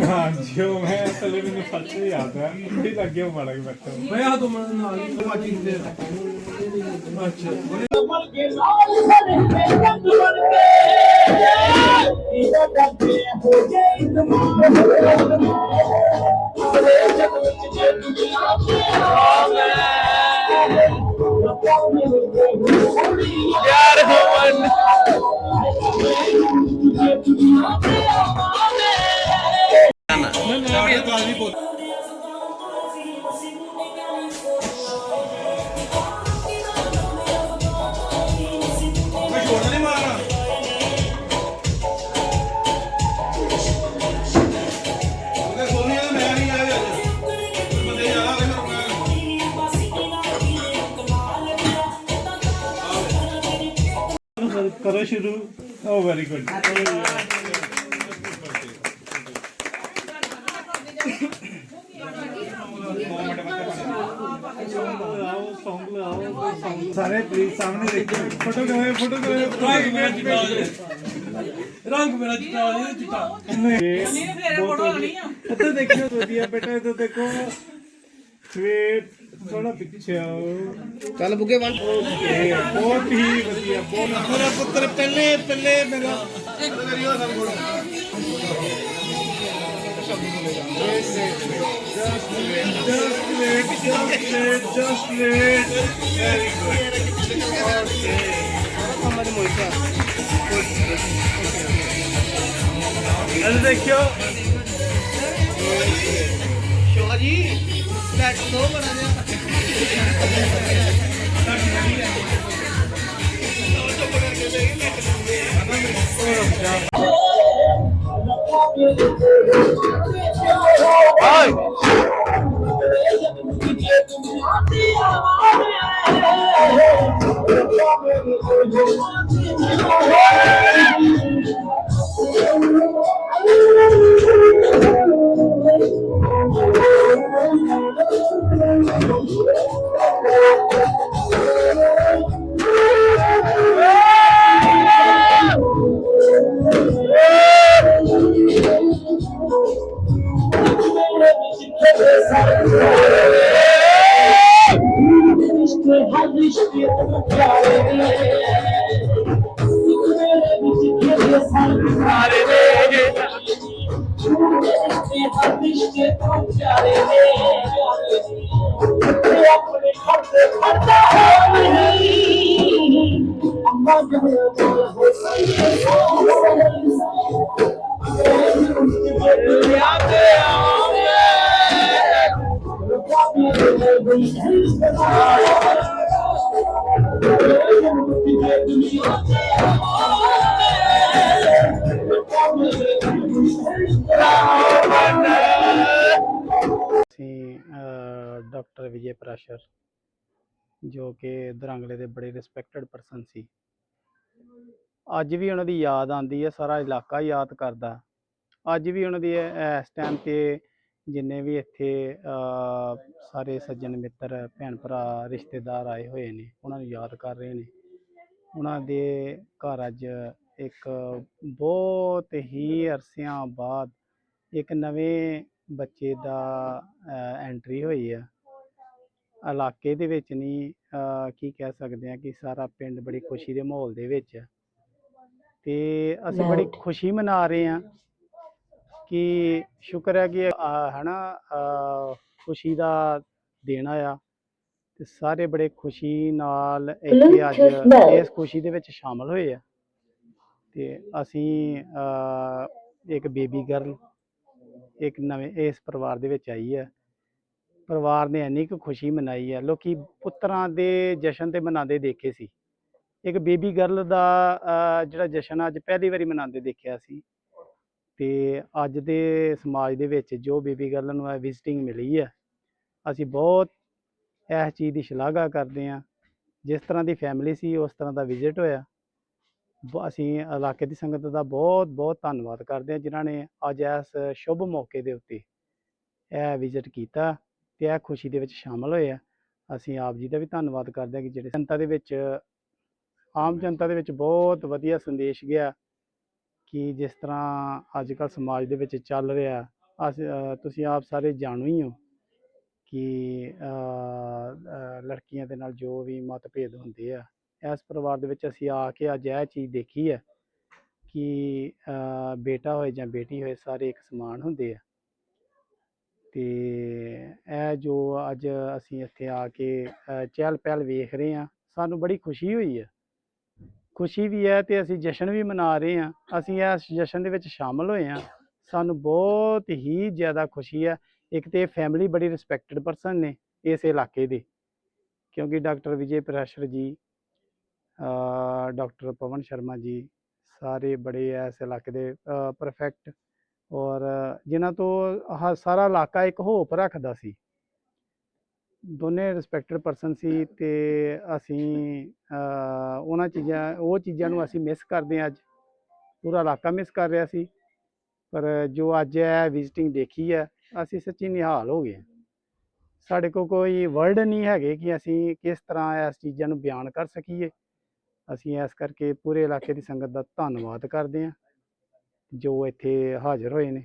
ਹਾਂ ਜੋ ਮੈਂ ਅਸਲ ਮੈਨੂੰ ਸੱਚ ਯਾਦ ਹੈ ਮੁੰਡੀ ਲੱਗੇ ਉਹ ਮਾੜਾ ਕਿ ਬੈਠਾ ਮੈਂ ਆ ਦੋ ਨਾਲ ਹੀ ਮਾਚੀ ਦੇ ਅੱਛਾ ਯਾਰ ਕਰੋ ਸ਼ੁਰੂ। ਓ ਵੈਰੀ ਗੁੱਡ ਸਾਰੇ ਪਲੀਜ਼ ਸਾਹਮਣੇ ਦੇਖੋ। ਫੋਟੋ ਕਰਾਓ ਫੋਟੋ ਕਰਾਓ। ਰੰਗ ਮੇਰਾ ਚਿੱਟਾ ਹੋ ਚਿੱਟਾ ਨਹੀਂ ਫੇਰ ਫੋਟੋ ਨਹੀਂ ਆ ਇੱਥੇ ਦੇਖਿਓ ਵਧੀਆ ਬੇਟਾ ਇੱਥੇ ਦੇਖੋ। ਸਵੀਟ ਥੋੜਾ ਪਿੱਛੇ ਚੱਲ ਬੁੱਗੇ ਵਨ ਬਹੁਤ ਹੀ ਵਧੀਆ ਬਹੁਤ ਮੇਰਾ ਪੁੱਤਰ ਪਹਿਲੇ ਪਹਿਲੇ ਮੇਰਾ Just wait, just wait, just wait, just wait. Very good. Okay. ਹਮਾਰੇ ਮੋਇਕਾ ਅਰੇ ਦੇਖਿਓ ਸ਼ੋਗਾ ਜੀ ਲੈਟਸ ਗੋ ਬਣਾ ਦੇ ਆਪਣੇ Thank you. ਸੀ ਡਾਕਟਰ ਵਿਜੇ ਪ੍ਰਸ਼ਰ ਜੋ ਕਿ ਦਰਾਂਗਲੇ ਦੇ ਬੜੇ ਰਿਸਪੈਕਟਡ ਪਰਸਨ ਸੀ ਅੱਜ ਵੀ ਉਹਨਾਂ ਦੀ ਯਾਦ ਆਂਦੀ ਹੈ ਸਾਰਾ ਇਲਾਕਾ ਯਾਦ ਕਰਦਾ ਅੱਜ ਵੀ ਉਹਨਾਂ ਦੀ ਇਸ ਟਾਈਮ ਤੇ ਜਿੰਨੇ ਵੀ ਇੱਥੇ ਸਾਰੇ ਸੱਜਣ ਮਿੱਤਰ ਭੈਣ ਭਰਾ ਰਿਸ਼ਤੇਦਾਰ ਆਏ ਹੋਏ ਨੇ ਉਹਨਾਂ ਨੂੰ ਯਾਦ ਕਰ ਰਹੇ ਨੇ। ਉਹਨਾਂ ਦੇ ਘਰ ਅੱਜ ਇੱਕ ਬਹੁਤ ਹੀ ਅਰਸਿਆਂ ਬਾਅਦ ਇੱਕ ਨਵੇਂ ਬੱਚੇ ਦਾ ਐਂਟਰੀ ਹੋਈ ਆ। ਇਲਾਕੇ ਦੇ ਵਿੱਚ ਨਹੀਂ ਕੀ ਕਹਿ ਸਕਦੇ ਆ ਕਿ ਸਾਰਾ ਪਿੰਡ ਬੜੀ ਖੁਸ਼ੀ ਦੇ ਮਾਹੌਲ ਦੇ ਵਿੱਚ ਆ। ਤੇ ਅਸੀਂ ਬੜੀ ਖੁਸ਼ੀ ਮਨਾ ਰਹੇ ਆ। ਕਿ ਸ਼ੁਕਰ ਹੈ ਕਿ ਹਨਾ ਖੁਸ਼ੀ ਦਾ ਦਿਨ ਆ ਤੇ ਸਾਰੇ ਬੜੇ ਖੁਸ਼ੀ ਨਾਲ ਇੱਥੇ ਅੱਜ ਇਸ ਖੁਸ਼ੀ ਦੇ ਵਿੱਚ ਸ਼ਾਮਲ ਹੋਏ ਆ। ਤੇ ਅਸੀਂ ਇੱਕ ਬੇਬੀ ਗਰਲ ਇੱਕ ਨਵੇਂ ਇਸ ਪਰਿਵਾਰ ਦੇ ਵਿੱਚ ਆਈ ਹੈ ਪਰਿਵਾਰ ਨੇ ਇੰਨੀ ਕੁ ਖੁਸ਼ੀ ਮਨਾਈ ਹੈ ਲੋਕੀ ਪੁੱਤਰਾਂ ਦੇ ਜਸ਼ਨ ਤੇ ਮਨਾਉਂਦੇ ਦੇਖੇ ਸੀ। ਇੱਕ ਬੇਬੀ ਗਰਲ ਦਾ ਜਿਹੜਾ ਜਸ਼ਨ ਅੱਜ ਪਹਿਲੀ ਵਾਰੀ ਮਨਾਉਂਦੇ ਦੇਖਿਆ ਸੀ। ਤੇ ਅੱਜ ਦੇ ਸਮਾਜ ਦੇ ਵਿੱਚ ਜੋ ਬੇਬੀ ਗਰਲ ਨੂੰ ਇਹ ਵਿਜ਼ਿਟਿੰਗ ਮਿਲੀ ਹੈ ਅਸੀਂ ਬਹੁਤ ਇਸ ਚੀਜ਼ ਦੀ ਸ਼ਲਾਘਾ ਕਰਦੇ ਹਾਂ। ਜਿਸ ਤਰ੍ਹਾਂ ਦੀ ਫੈਮਿਲੀ ਸੀ, ਉਸ ਤਰ੍ਹਾਂ ਦਾ ਵਿਜ਼ਿਟ ਹੋਇਆ। ਬ- ਅਸੀਂ ਇਲਾਕੇ ਦੀ ਸੰਗਤ ਦਾ ਬਹੁਤ ਬਹੁਤ ਧੰਨਵਾਦ ਕਰਦੇ ਹਾਂ ਜਿਨ੍ਹਾਂ ਨੇ ਅੱਜ ਇਸ ਸ਼ੁਭ ਮੌਕੇ ਦੇ ਉੱਤੇ ਇਹ ਵਿਜ਼ਿਟ ਕੀਤਾ ਤੇ ਇਹ ਖੁਸ਼ੀ ਦੇ ਵਿੱਚ ਸ਼ਾਮਲ ਹੋਏ ਆ। ਅਸੀਂ ਆਪ ਜੀ ਦਾ ਵੀ ਧੰਨਵਾਦ ਕਰਦੇ ਹਾਂ ਕਿ ਜਿਹੜੇ ਜਨਤਾ ਦੇ ਵਿੱਚ, ਆਮ ਜਨਤਾ ਦੇ ਵਿੱਚ ਬਹੁਤ ਵਧੀਆ ਸੰਦੇਸ਼ ਗਿਆ। ਕਿ ਜਿਸ ਤਰ੍ਹਾਂ ਅੱਜ ਕੱਲ੍ਹ ਸਮਾਜ ਦੇ ਵਿੱਚ ਚੱਲ ਰਿਹਾ, ਅਸ ਤੁਸੀਂ ਆਪ ਸਾਰੇ ਜਾਣੂ ਹੀ ਹੋ ਕਿ ਲੜਕੀਆਂ ਦੇ ਨਾਲ ਜੋ ਵੀ ਮਤਭੇਦ ਹੁੰਦੇ ਆ, ਇਸ ਪਰਿਵਾਰ ਦੇ ਵਿੱਚ ਅਸੀਂ ਆ ਕੇ ਅੱਜ ਇਹ ਚੀਜ਼ ਦੇਖੀ ਹੈ ਕਿ ਬੇਟਾ ਹੋਏ ਜਾਂ ਬੇਟੀ ਹੋਏ ਸਾਰੇ ਇੱਕ ਸਮਾਨ ਹੁੰਦੇ ਆ। ਤੇ ਇਹ ਜੋ ਅੱਜ ਅਸੀਂ ਇੱਥੇ ਆ ਕੇ ਚਹਿਲ ਪਹਿਲ ਵੇਖ ਰਹੇ ਹਾਂ, ਸਾਨੂੰ ਬੜੀ ਖੁਸ਼ੀ ਹੋਈ ਹੈ। ਖੁਸ਼ੀ ਵੀ ਹੈ ਤੇ ਅਸੀਂ ਜਸ਼ਨ ਵੀ ਮਨਾ ਰਹੇ ਹਾਂ। ਅਸੀਂ ਇਸ ਜਸ਼ਨ ਦੇ ਵਿੱਚ ਸ਼ਾਮਲ ਹੋਏ ਹਾਂ। ਸਾਨੂੰ ਬਹੁਤ ਹੀ ਜ਼ਿਆਦਾ ਖੁਸ਼ੀ ਹੈ। ਇੱਕ ਤੇ ਫੈਮਿਲੀ ਬੜੀ ਰਿਸਪੈਕਟਡ ਪਰਸਨ ਨੇ ਇਸ ਇਲਾਕੇ ਦੇ। ਕਿਉਂਕਿ ਡਾਕਟਰ ਵਿਜੇ ਪ੍ਰੈਸ਼ਰ ਜੀ ਡਾਕਟਰ ਪਵਨ ਸ਼ਰਮਾ ਜੀ, ਸਾਰੇ ਬੜੇ ਇਸ ਇਲਾਕੇ ਦੇ ਪਰਫੈਕਟ ਔਰ ਜਿਨ੍ਹਾਂ ਤੋਂ ਆਹ ਸਾਰਾ ਇਲਾਕਾ ਇੱਕ ਹੋਪ ਰੱਖਦਾ ਸੀ। ਦੋਨੇ ਰਿਸਪੈਕਟਡ ਪਰਸਨ ਸੀ ਤੇ ਅਸੀਂ ਉਹਨਾਂ ਚੀਜ਼ਾਂ, ਉਹ ਚੀਜ਼ਾਂ ਨੂੰ ਅਸੀਂ ਮਿਸ ਕਰਦੇ ਹਾਂ ਅੱਜ। ਪੂਰਾ ਇਲਾਕਾ ਮਿਸ ਕਰ ਰਿਹਾ ਸੀ। ਪਰ ਜੋ ਅੱਜ ਹੈ ਵਿਜ਼ਿਟਿੰਗ ਦੇਖੀ ਹੈ, ਅਸੀਂ ਸੱਚੀ ਨਿਹਾਲ ਹੋ ਗਏ ਸਾਡੇ ਕੋਲ ਕੋਈ ਵਰਡ ਨਹੀਂ ਹੈਗੇ ਕਿ ਅਸੀਂ ਕਿਸ ਤਰ੍ਹਾਂ ਇਸ ਚੀਜ਼ਾਂ ਨੂੰ ਬਿਆਨ ਕਰ ਸਕੀਏ। ਅਸੀਂ ਇਸ ਕਰਕੇ ਪੂਰੇ ਇਲਾਕੇ ਦੀ ਸੰਗਤ ਦਾ ਧੰਨਵਾਦ ਕਰਦੇ ਹਾਂ। ਜੋ ਇੱਥੇ ਹਾਜ਼ਰ ਹੋਏ ਨੇ।